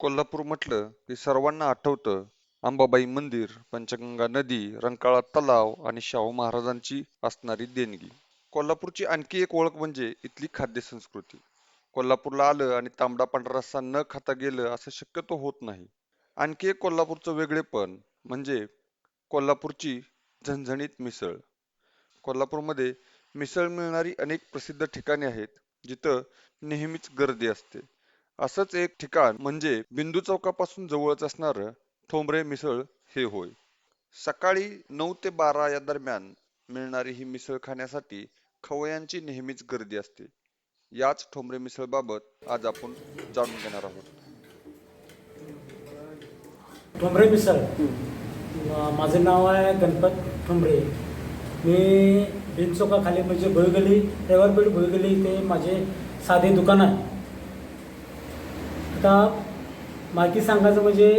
कोल्हापूर म्हटलं की सर्वांना आठवतं अंबाबाई मंदिर, पंचगंगा नदी, रंकाळा तलाव आणि शाहू महाराजांची असणारी देणगी. कोल्हापूरची आणखी एक ओळख म्हणजे इथली खाद्य संस्कृती. कोल्हापूरला आलं आणि तांबडा पांढरा रस्सा न खाता गेलं असं शक्यतो होत नाही. आणखी एक कोल्हापूरचं वेगळेपण म्हणजे कोल्हापूरची झणझणीत मिसळ. कोल्हापूरमध्ये मिसळ मिळणारी अनेक प्रसिद्ध ठिकाणे आहेत जिथं नेहमीच गर्दी असते. असंच एक ठिकाण म्हणजे बिंदू चौकापासून जवळच असणारं ठोंबरे मिसळ हे होय. सकाळी नऊ ते बारा या दरम्यान मिळणारी ही मिसळ खाण्यासाठी खवय्यांची नेहमीच गर्दी असते. याच ठोंबरे मिसळबाबत आज आपण जाणून घेणार आहोत. ठोंबरे मिसळ माझं नाव आहे गणपत ठोंबरे मी बिनचोकाखाली म्हणजे भोईगली रविवारपेठ भोईगली इथे माझे साधे दुकान आहे आता माहिती सांगायचं म्हणजे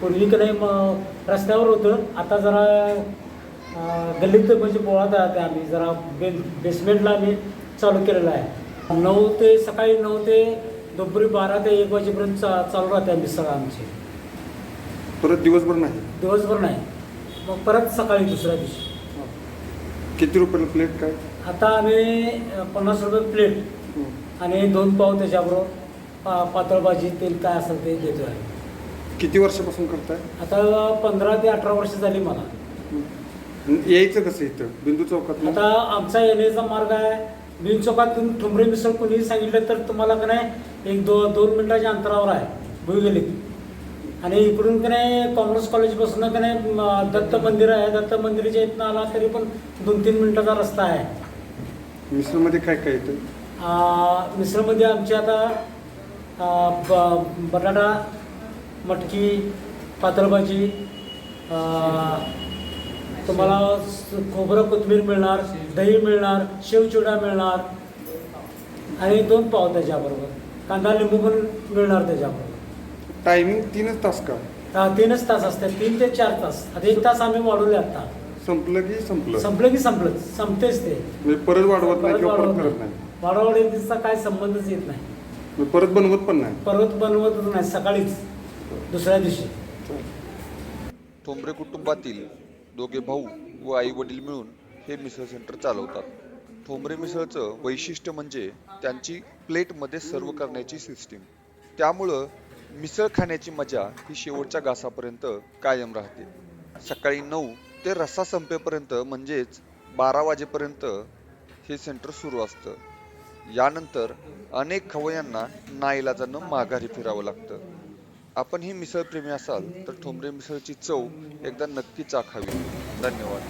पूर्वी की नाही मग रस्त्यावर होतं. आता जरा गल्लीत म्हणजे पोळात आहे आम्ही. जरा बे बेसमेंटला आम्ही चालू केलेलं आहे. नऊ ते सकाळी नऊ ते दुपारी बारा ते एक वाजेपर्यंत चा चालू राहते मिसळ आमची. परत दिवसभर नाही? दिवसभर नाही. मग परत सकाळी दुसऱ्या दिवशी. किती रुपयाला प्लेट काय? आता आम्ही पन्नास रुपये प्लेट आणि दोन पाव त्याच्याबरोबर. पा पातळ भाजी तेल काय असेल ते देतो आहे किती वर्षापासून करताय? आता पंधरा ते अठरा वर्ष झाली मला. यायचं कसं इथं? बिंदू चौकात आता आमचा येण्याचा मार्ग आहे. बिन चौकातून ठुमरे मिसळ कोणीही सांगितलं तर तुम्हाला का नाही एक दो दोन मिनिटाच्या अंतरावर आहे. भुईगलीत आणि इकडून का नाही कॉमर्स कॉलेजपासून का नाही दत्त मंदिर आहे. दत्त मंदिराच्या इथनं आला तरी पण दोन तीन मिनिटाचा रस्ता आहे. मिसळमध्ये काय काय येतं? मिसळमध्ये आमची आता ब बटाटा मटकी पातळ भाजी आ, तुम्हाला खोबरं कोथिंबीर मिळणार दही मिळणार शेवचिवडा मिळणार आणि दोन पाव त्याच्याबरोबर. कांदा लिंबू पण मिळणार त्याच्याबरोबर. टायमिंग तीनच तास का? आ, तीनच तास असतात. तीन ते चार तास. आता एक तास आम्ही वाढवले आता. संपलं की संपलं? संपलं की संपलं. संपतेच ते. म्हणजे परत वाढवत नाही वाढवत नाही. काय संबंधच येत नाही. परत बनवत पण नाही. पर्वत बनवतच नाही सकाळीच दुसऱ्या दिवशी. ठोंबरे कुटुंबातील दोघे भाऊ व आई वडील मिळून हे मिसळ सेंटर चालवतात. ठोंबरे मिसळचं वैशिष्ट्य म्हणजे त्यांची प्लेटमध्ये सर्व करण्याची सिस्टीम. त्यामुळं मिसळ खाण्याची मजा ही शेवटच्या घासापर्यंत कायम राहते. सकाळी नऊ ते रस्सा संपेपर्यंत म्हणजेच बारा वाजेपर्यंत हे सेंटर सुरू असतं. यानंतर अनेक खवयांना नाईलाजानं माघारी फिरावं लागतं. आपण ही मिसळ प्रेमी असाल तर ठोंबरे मिसळची चव एकदा नक्की चाखावी धन्यवाद.